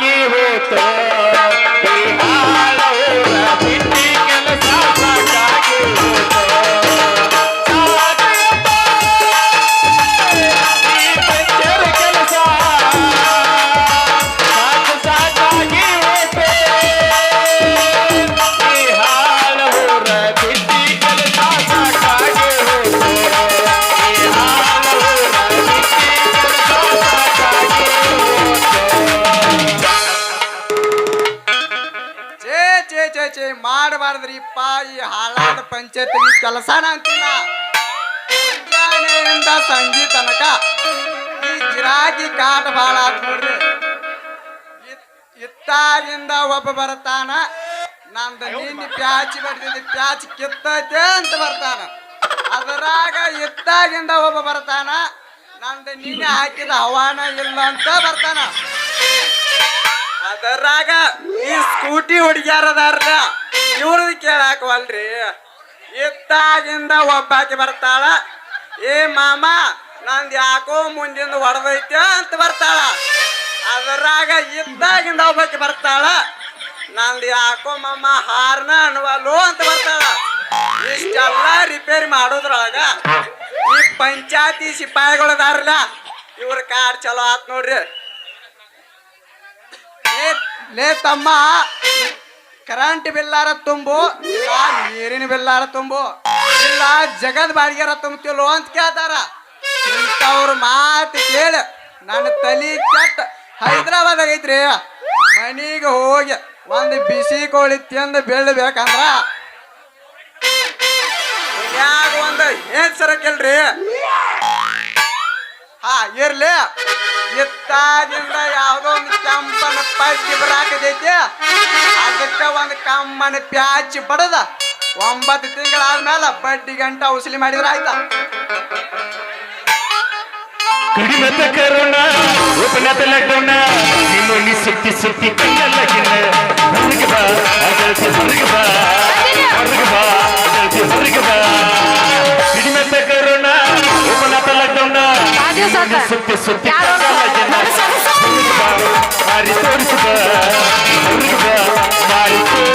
ಬಿಟ್ಟಿ ಕೆಲಸ ಸಾಕಾಗಿ ಹೋತು ಈ ಹಾಳಾದ ಪಂಚಾಯತಿ ಕೆಲಸನ ಅಂತಿಲ್ಲ ಮುಂಜಾನೆಯಿಂದ ಸಂಜೆ ತನಕ ಈ ಗಿರಾಕಿ ಕಾಟ ಭಾಳ ಆತ್ ನೋಡ್ರಿ. ಇತ್ತಾಗಿಂದ ಒಬ್ಬ ಬರ್ತಾನ. ನಂದು ನಿನ್ನೆ ಪ್ಯಾಚಿ ಬಡ್ದಿದ್ದು ಪ್ಯಾಚ್ ಕಿತ್ತೈತೆ ಅಂತ ಬರ್ತಾನ. ಅದರಾಗ ಇತ್ತಾಗಿಂದ ಒಬ್ಬ ಬರ್ತಾನ. ನಂದು ನೀನೆ ಹಾಕಿದ ಹವಾನ ಇಲ್ಲ ಅಂತ ಬರ್ತಾನ. ಅದರಾಗ ಈ ಸ್ಕೂಟಿ ಹುಡುಗ್ಯಾರದಾರ್ಲ ಇವ್ರದ್ದು ಕೇಳಾಕವಲ್ರಿ ಇತ್ತಾಗಿಂದ ಒಬ್ಬಾಕಿ ಬರ್ತಾಳ, ಏ ಮಾಮ, ನಂದು ಯಾಕೋ ಮುಂದಿಂದ ಹೊಡೆದೈತ ಅಂತ ಬರ್ತಾಳ. ಅದರಾಗ ಇದ್ದಾಗಿಂದ ಒಬ್ಬಾಕಿ ಬರ್ತಾಳ, ನಂದು ಯಾಕೋ ಮಾಮ ಹಾರ್ನ ಅನ್ವಲ್ಲು ಅಂತ ಬರ್ತಾಳ. ಇಷ್ಟೆಲ್ಲ ರಿಪೇರಿ ಮಾಡೋದ್ರೊಳಗ ಈ ಪಂಚಾಯತಿ ಸಿಪಾಯಿಗಳದಾರಲ್ಲ ಇವ್ರ ಕಾರ್ ಚಲೋ ಆತ್ ನೋಡ್ರಿ. ಲೇ- ತಮ್ಮ ಕರೆಂಟ್ ಬಿಲ್ಲಾರ ತುಂಬು, ಇಲ್ಲ ನೀರಿನ ಬಿಲ್ಲಾರ ತುಂಬು, ಇಲ್ಲ ಜಗದ್ ಬಾಡಿಗೆರ ತುಂಬ್ತಿಲ್ಲೋ ಅಂತ ಕೇಳ್ತಾರ. ಇಂಥವ್ರ ಮಾತು ಕೇಳಿ, ನನ್ನ ತಲಿ ಕೆಟ್ಟ. ಹೈದ್ರಾಬಾದ್ ಐತ್ರಿ, ಮನೆಗೆ ಹೋಗಿ ಒಂದು ಬಿಸಿ ಕೋಳಿ ತಿಂದು ಬೀಳ್ಬೇಕಂದ್ರ ಒಂದು ಏನ್ ಸರಕಿಲ್ರಿ ಹಾ, ಇರ್ಲಿ. ಇತ್ತಾದಿಂದ ಯಾವುದೋ ಒಂದು ಕೆಂಪನ ಪಟ್ಟಿ ಬರಾಕತೈತಿ. ಅದಕ್ಕೆ ಒಂದು ಕಮ್ಮನ ಪ್ಯಾಚಿ ಬಡದ. ಒಂಬತ್ತು ತಿಂಗಳಾದ್ಮೇಲೆ ಬಡ್ಡಿ ಗಂಟ ಉಸಲಿ ಮಾಡಿದ್ರ ಆಯ್ತಾ? ಕಡಿಮೆ ಕರೋಣ ಉಪನತ ಲಗ್ನ ನಿಮ್ಮಲ್ಲಿ ಸುತ್ತಿ ಸುತ್ತಿ ಕಣ್ಣಲ್ಲ ಗಿನ್ನ ಹೊರಗೆ ಬಾ ಅದಕ್ಕೆ ಹೊರಗೆ ಬಾ ಹೊರಗೆ ಬಾ ಅದಕ್ಕೆ ಹೊರಗೆ ಬಾ. ಸುತ್ತಿ ಸುತ್ತಿ ಮಾರಿ ತೋರಿಸು ಬಾ ಹೊರಗೆ ಬಾ ಮಾರಿ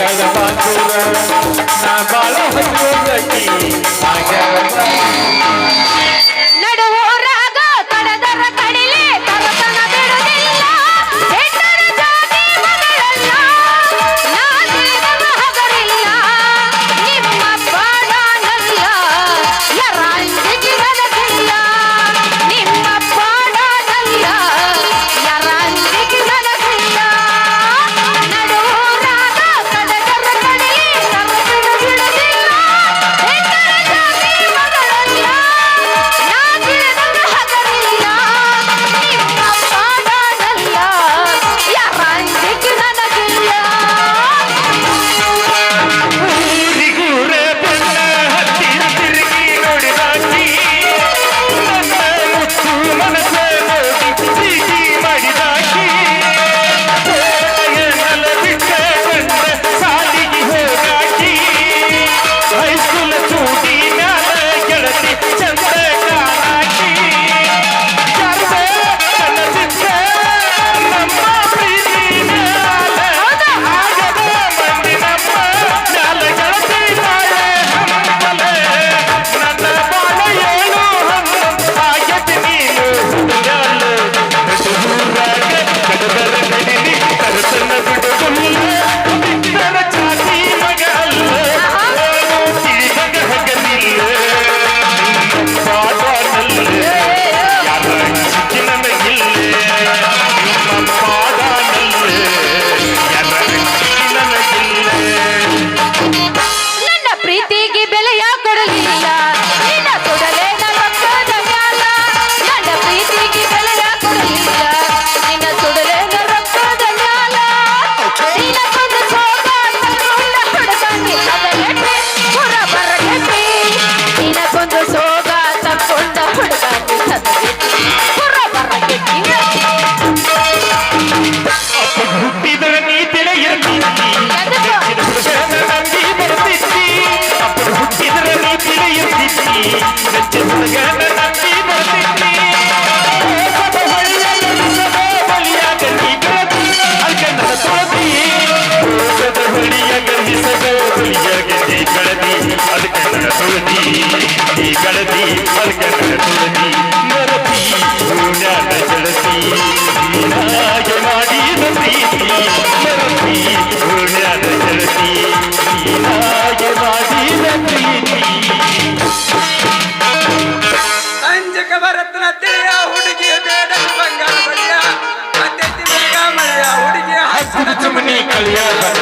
ಆಗ್ಯಾಳ ಬಹದೂರ ನಾ ಬಾಳ ಹಚ್ಕೊಂಡಕ್ಕಿ ಆಗ್ಯಾಳ aliança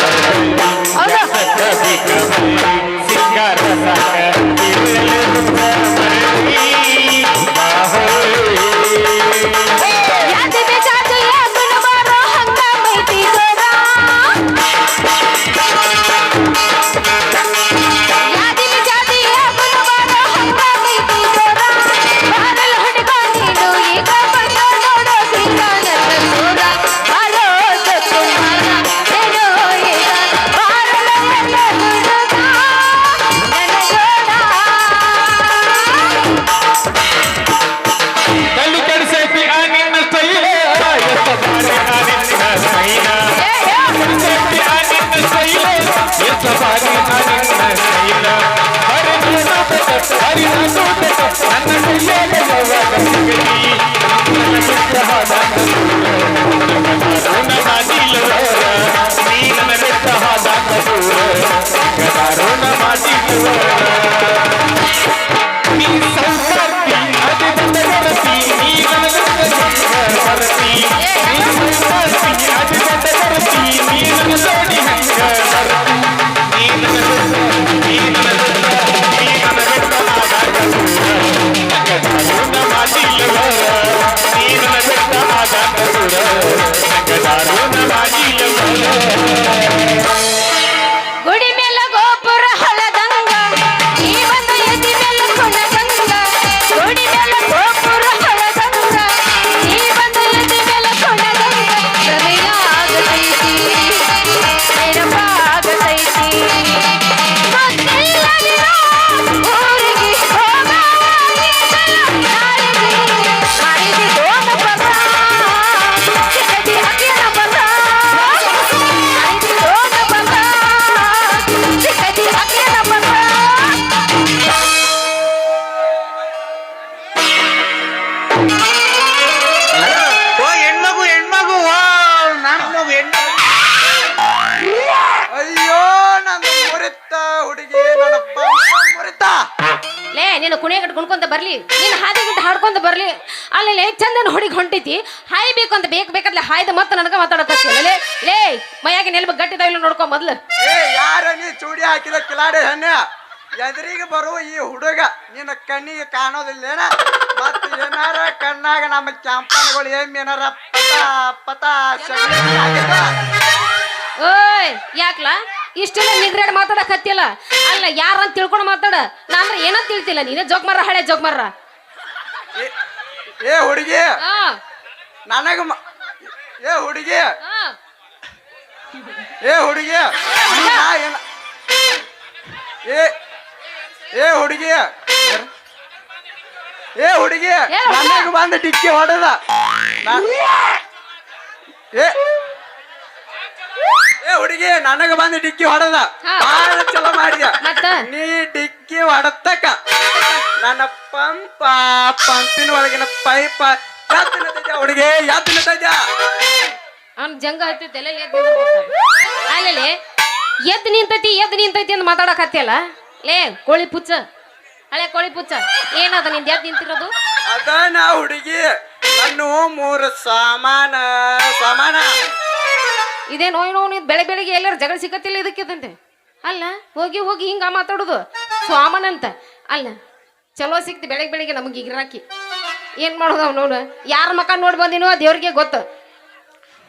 ಅಲ್ಲಿ ಚಂದನ ಹುಡುಗಿ ಹೊಂಟಿತಿ ಹಾಯ್ ಬೇಕು ಅಂತ ಬೇಕು ಬೇಕಂದ್ರೆ ಹಾಯ್ದ ಮತ್ತೆ ನನಗ ಮಾತಾಡಕತ್ತಿಲ್ಲ ಲೇ ಲೇ ಮೈಯಾಗಿ ನೆಲ್ಬ ಇಲ್ಲ ನೋಡ್ಕೊ ಮೊದ್ಲು. ಏ ಯಾರ ನೀ ಚೂಡಿ ಹಾಕಿದ ಕಿಲಾಡಿ ಹೆಣ್ಣೆ? ಎದುರಿಗೆ ಬರುವ ಈ ಹುಡುಗ ನಿನ್ನ ಕಣ್ಣಿಗೆ ಕಾಣೋದಿಲ್ಲ ಮತ್ತ ಏನಾರ ಕಣ್ಣಾಗ ನಮ್ಮ ಕ್ಯಾಂಪನ್ಗಳು ಏನ್ ಏನಾರ ಪತ ಪತ ಸಗಣಿ? ಓಯ್ ಯಾಕ್ಲ? ಇಷ್ಟೆಲ್ಲ ನಿಗ್ರಾಡ್ ಮಾತಾಡಕತ್ತಿಲ್ಲ ಅಲ್ಲ ಯಾರಂತ ತಿಳ್ಕೊಂಡು ಮಾತಾಡ. ನಾ ಏನೋ ಏನಂತ ತಿಳ್ತಿಲ್ಲ. ನೀನು ಜೋಕ್ ಮರ ಹಳೆ ಜೋಕ್ ಮರ ಏ- ಏ ಹುಡುಗಿ. ನನಗ ಏ ಹುಡುಗಿ. ಏ ಹುಡುಗಿ. ಏ ಏ ಹುಡುಗಿ. ಏ ಹುಡುಗಿ? ನನಗ ಬಂದ ಡಿಕ್ಕಿ ಹೊಡೆದ. ಏ. ಏ ಹುಡುಗಿ ನನಗ ಬಂದು ಡಿಕ್ಕಿ ಹೊಡೆದ. ಬಾಳ ಚಲೋ ಮಾಡಿದ ನೀ ಡಿಕ್ಕಿ ಹೊಡತಕ್ಕ. ನನ್ನ ಪಂಪ ಪಂಪಿನ ಒಳಗಿನ ಪೈಪ. ಎದ್ದು ನಿಂತೈತೆ ಹುಡುಗಿ? ಎದ್ದು ನಿಂತೈತೆ ಅವ್ನ ಜಂಗ ಹತ್ತಿತ್ತಲ್ಲ ಎದ್ದು ಅಲ್ಲೇ ಎದ್ದು ನಿಂತೈತಿ ಎದ್ದು ನಿಂತೈತಿ ಅಂತ ಮಾತಾಡಕತ್ತಿಯಲ್ಲ ಲೇ ಕೋಳಿ ಪುಚ್ಚ. ಹಳೆ ಕೋಳಿ ಪುಚ್ಚ. ಏನದ ನಿಂದ ಎದ್ದು ನಿಂತಿರೋದು? ಅದ ನಾ ಹುಡುಗಿ. ನಾನು ಮೂರು ಸಾಮಾನ. ಸಾಮಾನ. ಇದೇನೋ ಏನೋ ನೀನು ಬೆಳೆ ಬೆಳಿಗ್ಗೆ ಎಲ್ಲರ ಜಗಳ ಸಿಕ್ಕತ್ತಿಲ್ಲ ಇದಕ್ಕಿದಂತೆ ಅಲ್ಲ ಹೋಗಿ ಹೋಗಿ ಹಿಂಗ ಮಾತಾಡೋದು. ಸ್ವಾಮನ್ ಅಂತ. ಅಲ್ಲ ಚಲೋ ಸಿಕ್ತಿ ಬೆಳಗ್ಗೆ ಬೆಳಿಗ್ಗೆ ನಮಗೆ ಗಿರಾಕಿ ಏನ್ ಮಾಡೋದು ಅವ್ನು ಯಾರ ಮಕ್ಕ ನೋಡಿ ಬಂದಿನೋ ದೇವ್ರಿಗೆ ಗೊತ್ತು.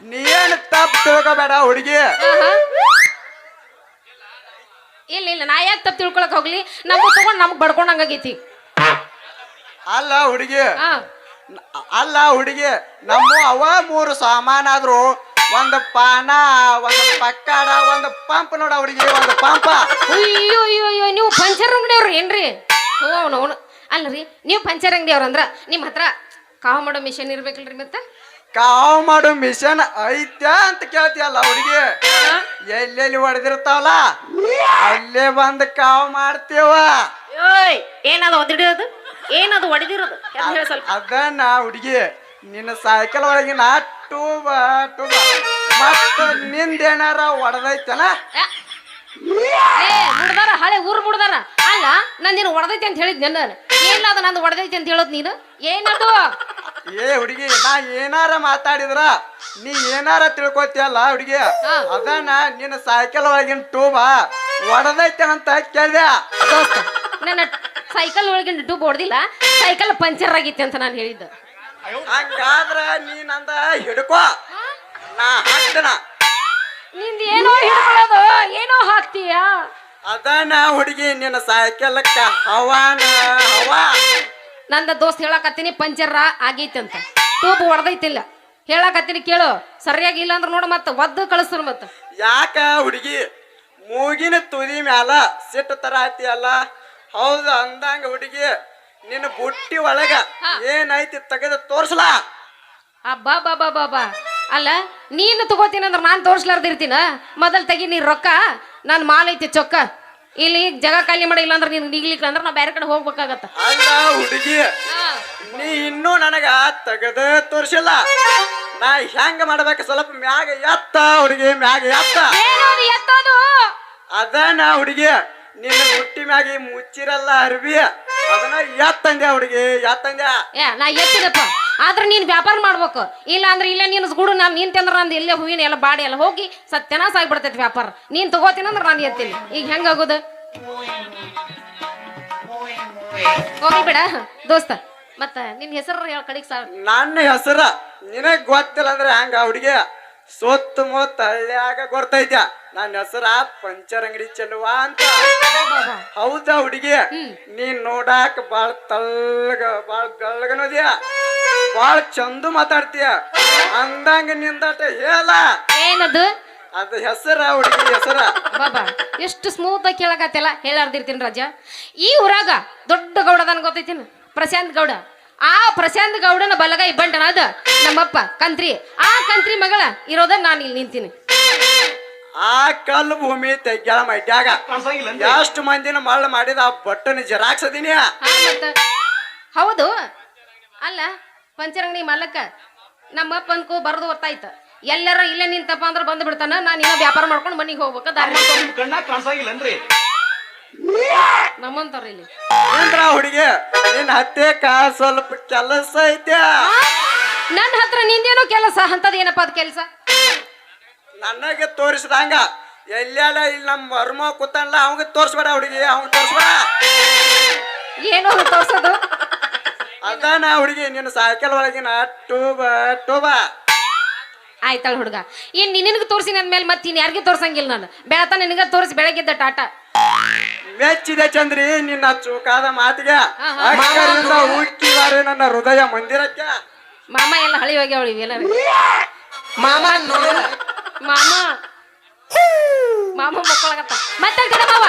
ನೀನು ತಪ್ಪು ತಿಳ್ಕೊಬೇಡ ಹುಡುಗಿ? ಇಲ್ಲ ಇಲ್ಲ ನಾ ಯಾಕೆ ತಪ್ಪು ತಿಳ್ಕೊಳಕ್ ಹೋಗ್ಲಿ? ನಮ್ಗೆ ತಗೊಂಡು ನಮ್ಗೆ ಬಡ್ಕೊಂಡಂಗಾಗೈತಿ. ಅಲ್ಲ ಹುಡುಗಿ. ಅಲ್ಲ ಹುಡುಗಿ ನಮ್ಮ ಅವ ಮೂರು ಸಾಮಾನಾದ್ರು ಒಂದು ಪಾನ ಒಂದು ಪಕ್ಕಡ ಒಂದು ಪಂಪ್ ನೋಡ ಹುಡುಗಿ ಒಂದು ಪಂಪ. ಅಯ್ಯೋ ಅಯ್ಯೋ ಅಯ್ಯೋ ನೀವು ಪಂಚರ್ ಅಂಗಡಿಯವ್ರು ಏನ್ರಿ? ಅವನು ಅವನು. ಅಲ್ರಿ ನೀವು ಪಂಚರ್ ಅಂಗಡಿಯವ್ರು ಅಂದ್ರ ನಿಮ್ಮ ಹತ್ರ ಕಾವು ಮಾಡೋ ಮಿಷನ್ ಇರ್ಬೇಕಲ್ರಿ ಮತ್ತೆ? ಕಾವು ಮಾಡೋ ಮಿಷನ್ ಐತ್ಯಾ ಅಂತ ಕೇಳ್ತೀಯಲ್ಲ ಅವ್ರಿಗೆ ಎಲ್ಲೆಲ್ಲಿ ಹೊಡೆದಿರ್ತಾವಲ್ಲ? ಅಲ್ಲೇ ಬಂದು ಕಾವು ಮಾಡ್ತೇವ. ಏಯ್ ಏನದು ಒದಿಡಿರೋದು ಏನದು ಒಡೆದಿರೋದು? ಸ್ವಲ್ಪ. ಅದನ್ನ ಹುಡುಗಿ ನಿನ್ನ ಸೈಕಲ್ ಒಳಗಿನ ಟೂಬ ಟೂಬ. ಮತ್ತ ನಿಂದೇನಾರ ಒಡೆದೈತಲ್ಲ ಮುಡ್ದಾರ ಹಳೆ ಊರು ಮುಡ್ದಾರ. ಅಲ್ಲ ನಾನು ನೀನು ಹೊಡೆದೈತಿ ಅಂತ ಹೇಳಿದ್ ನಾನು. ಏನಿಲ್ಲ ಅದು ನಂದು ಹೊಡೆದೈತಿ ಅಂತ ಹೇಳೋದು ನೀನು? ಏನದು? ಏ ಹುಡುಗಿ ನಾ ಏನಾರ ಮಾತಾಡಿದ್ರ ನೀ ಏನಾರ ತಿಳ್ಕೊತಿಯಲ್ಲ ಹುಡುಗಿ. ಅದನ್ನ ನಿನ್ನ ಸೈಕಲ್ ಒಳಗಿನ ಟೂಬ ಒಡದೈತೆ ಅಂತ ಕೇಳ್ದೆ. ದೋಸ್ತ ನನ್ನ ಸೈಕಲ್ ಒಳಗಿನ ಟೂಬ್ ಹೊಡೆದಿಲ್ಲ ಸೈಕಲ್ ಪಂಚರ್ ಆಗಿತ್ತು ಅಂತ ನಾನು ಹೇಳಿದ್ದು. ಹಂಗಾದ್ರ ನೀ ನಂದ ಹಿಡ್ಕೋ. ನಾ ಹಾಕ್ತೀನ. ನಿಂದ ಏನೋ ಹಿಡ್ಕೊಳ್ಳೋದು ಏನೋ ಹಾಕ್ತೀಯಾ? ಅದನ್ನ ಹುಡುಗಿ ನಿನ್ನ ಸೈಕಲ್ಕ ಹವಾನ ಹವಾ. ನನ್ನ ದೋಸ್ತ್ ಹೇಳಕತ್ತೀನಿ ಪಂಚರ ಆಗೈತಿ ಅಂತ ಟೂಬ್ ಹೊಡೆದೈತಿಲ್ಲ ಹೇಳಕತ್ತೀನಿ ಕೇಳು. ಸರಿಯಾಗಿ ಇಲ್ಲ ಅಂದ್ರೆ ನೋಡು ಮತ್ತೆ ಒದ್ದು ಕಳಿಸ್ರು ಮತ್ತೆ. ಯಾಕ ಹುಡುಗಿ ಮೂಗಿನ ತುದಿ ಮ್ಯಾಲ ಸಿಟ್ಟು ತರ ಅಲ್ಲ? ಹೌದು ಅಂದಂಗ ಹುಡುಗಿ ನಿನ್ನ ಬುಟ್ಟಿ ಒಳಗ ಏನಾಯ್ತಿ ಏನೈತಿ ತೆಗೆದು ತೋರ್ಸಲಾ? ಅಬ್ಬಾ ಬಾ ಬಾ ಬಾ ಬಾ. ಅಲ್ಲ ನೀನು ತಗೋತೀನಿ ಅಂದ್ರೆ ನಾನು ತೋರಿಸ್ಲಾರ್ದಿರ್ತೀನ ಮೊದಲು ತೆಗಿ ನೀ ರೊಕ್ಕ ನಾನು ಮಾಲ್ ಐತಿ ಚೊಕ್ಕ. ಇಲ್ಲಿ ಜಗ ಖಾಲಿ ಮಾಡಿ ಇಲ್ಲ ಅಂದ್ರೆ ನೀನು ನಿಗ್ಲಿಕ್ಕೆ ಅಂದ್ರೆ ನಾ ಬೇರೆ ಕಡೆ ಹೋಗ್ಬೇಕಾಗತ್ತ. ಅಲ್ಲ ಹುಡುಗಿ ನೀ ಇನ್ನೂ ನನಗ ತಗದ ತೋರಿಸಿಲ್ಲ. ನಾ ಹೆಂಗ ಮಾಡ್ಬೇಕು? ಸ್ವಲ್ಪ ಮ್ಯಾಗ ಎತ್ತ ಹುಡುಗಿ ಮ್ಯಾಗ ಎತ್ತ. ಅದ ಎತ್ತೋದು? ಅದನ್ನ ಹುಡುಗಿ ನಿನ್ನ ಹುಟ್ಟಿ ಮ್ಯಾಗ ಮುಚ್ಚಿರಲ್ಲ ಅರ್ಬಿ. ಅದನ್ನ ಎತ್ತಂದೆ ಹುಡುಗಿ? ಎತ್ತಂದೆ ಏ ನಾ ಎತ್ತಿದಪ್ಪ. ಆದ್ರೆ ನೀನು ವ್ಯಾಪಾರ ಮಾಡ್ಬೇಕು. ಇಲ್ಲ ಅಂದ್ರೆ ಇಲ್ಲ ನೀನು ಗುಡು ನಾನು ನೀನ್ ತಿಂದ್ರ ನಂದು ಇಲ್ಲೇ ಹೂವಿನ ಎಲ್ಲ ಬಾಡಿ ಎಲ್ಲ ಹೋಗಿ ಸತ್ಯನಾಶ ಆಗ್ಬಿಡ್ತೈತಿ ವ್ಯಾಪಾರ. ನೀನು ತಗೋತೀನಿ ಅಂದ್ರೆ ನಾನು ಎತ್ತೀನಿ. ಈಗ ಹೆಂಗಾಗೋದು ಹೋಗಿ ಬಿಡ. ದೋಸ್ತ ಮತ್ತ ನಿನ್ನ ಹೆಸರು ಹೇಳ ಕಡೆಗೆ ಸಾ ನನ್ನ ಹೆಸರ ನಿನಗ್ ಗೊತ್ತಿಲ್ಲ ಅಂದ್ರೆ ಹಂಗ ಹುಡುಗಿ? ಸುತ್ತಮುತ್ತ ಹಳ್ಳಿಯಾಗ ಗೊತ್ತೈತ್ಯ ನನ್ನ ಹೆಸರ ಪಂಚರ್ ಅಂಗಡಿ ಚೆಲುವ ಅಂತ. ಹೌದಾ ಹುಡುಗಿ? ನೀನ್ ನೋಡಾಕ ಬಾಳ ತಳ್ಳಗ ಬಾಳ ಬೆಳ್ಳಗನೋದ್ಯ ಬಾಳ ಚಂದ ಮಾತಾಡ್ತೀಯ? ಅಂದಂಗ ನಿಂದಟ ಹೇಳ. ಏನದು? ಅದ ಹೆಸರ ಹುಡುಗಿ ಹೆಸರ. ಬಾಬಾ ಎಷ್ಟು ಸ್ಮೂತ್ ಆಗಿ ಕೇಳಕತ್ತೆಲ್ಲ ಹೇಳಾರ್ದಿರ್ತೀನಿ ರಾಜ ಈ ಊರಾಗ ದೊಡ್ಡ ಗೌಡದನ್ ಗೊತ್ತೈತಿನ? ಪ್ರಶಾಂತ್ ಗೌಡ. ಆ ಪ್ರಶಾಂತ್ ಗೌಡನ ಬಲಗೈ ಬಂಟನ ಅದ ನಮ್ಮಪ್ಪ ಕಂತ್ರಿ. ಆ ಕಂತ್ರಿ ಮಗಳ ಇರೋದ ನಾನು ಇಲ್ಲಿ ನಿಂತೀನಿ. ಆ ಕಲ್ಲು ಭೂಮಿ ತೆಗ್ಯಾಳ ಮಡ್ಯಾಗ ಎಷ್ಟು ಮಂದಿನ ಮಳ್ಳ ಮಾಡಿದ ಆ ಬಟ್ಟನ ಜೆರಾಕ್ಸ್ ಅದೀನಿ? ಹಾ ಮತ್ತ. ಹೌದು. ಅಲ್ಲ ಪಂಚರಂಗಡಿ ಮಲ್ಲಕ್ಕ ನಮ್ಮಪ್ಪ ಬರೆದು ಬರದು ಹೊರ್ತಾಯ್ತು ಎಲ್ಲರೂ ಇಲ್ಲೇ ನಿಂತಪ್ಪ ಅಂದ್ರೆ ಬಂದು ಬಿಡ್ತಾನ ನಾನು ಇನ್ನೂ ವ್ಯಾಪಾರ ಮಾಡ್ಕೊಂಡು ಮನೆಗೆ ಹೋಗ್ಬೇಕು ದಾರಿ ಕಣ್ಣಾಗ ಕಾಣಿಸಂಗಿಲ್ಲನ್ರಿ. ನಮ್ಮಂತವ್ರ ಇಲ್ಲಿ. ಏನ್ರ ಹುಡುಗಿ? ನಿನ್ ಕಾ ಸ್ವಲ್ಪ ಕೆಲಸ ಐತೆ ನನ್ನ ಹತ್ರ ನಿಂದೇನೋ ಕೆಲಸ? ಅಂತದೇನಪ್ಪ ಅದ್ ಕೆಲಸ? ನನಗೆ ತೋರಿಸ್ದಂಗ. ಎಲ್ಲೆಲ್ಲ ಇಲ್ಲಿ ನಮ್ಮ ಮರ್ಮ ಕೂತಲ್ಲ ಅವಂಗ ತೋರಿಸ್ಬೇಡ ಹುಡುಗಿ ಅವಂಗ ತೋರಿಸ್ಬೇಡ. ಏನೋ ತೋರ್ಸೋದು. ಅದಾನ ಹುಡುಗಿ ನಿನ್ನ ಸೈಕಲ್ ಒಳಗಿನ ಟೂಬ ಟೂಬ ಆಯ್ತಾಳ ಹುಡುಗ. ಏನ್ ನಿನಗೆ ತೋರಿಸಿ ನನ್ನ ಮೇಲೆ ಮತ್ತೆ ಇನ್ ಯಾರಿಗೂ ತೋರ್ಸಂಗಿಲ್ಲ ನಾನು? ಬೆಳತ ನಿನಗ ತೋರಿಸಿ ಬೆಳಗ್ಗೆದ್ದ ಟಾಟಾ. ಮೆಚ್ಚಿದೆ ಚಂದ್ರಿ ನಿನ್ನ ಚೂಕಾದ ಮಾತಿಗೆ. ಅಕ್ಕರಿಂದ ಹುಟ್ಟಿದಾರೆ ನನ್ನ ಹೃದಯ ಮಂದಿರಕ್ಕೆ. ಮಾಮ ಎಲ್ಲ ಹಳಿ ಹೋಗಿ ಅವಳಿ ಎಲ್ಲರೂ. ಮಾಮ ಮಾಮ ಮಾಮ. ಮಕ್ಕಳಾಗತ್ತ. ಮತ್ತೆ ಮಾವ.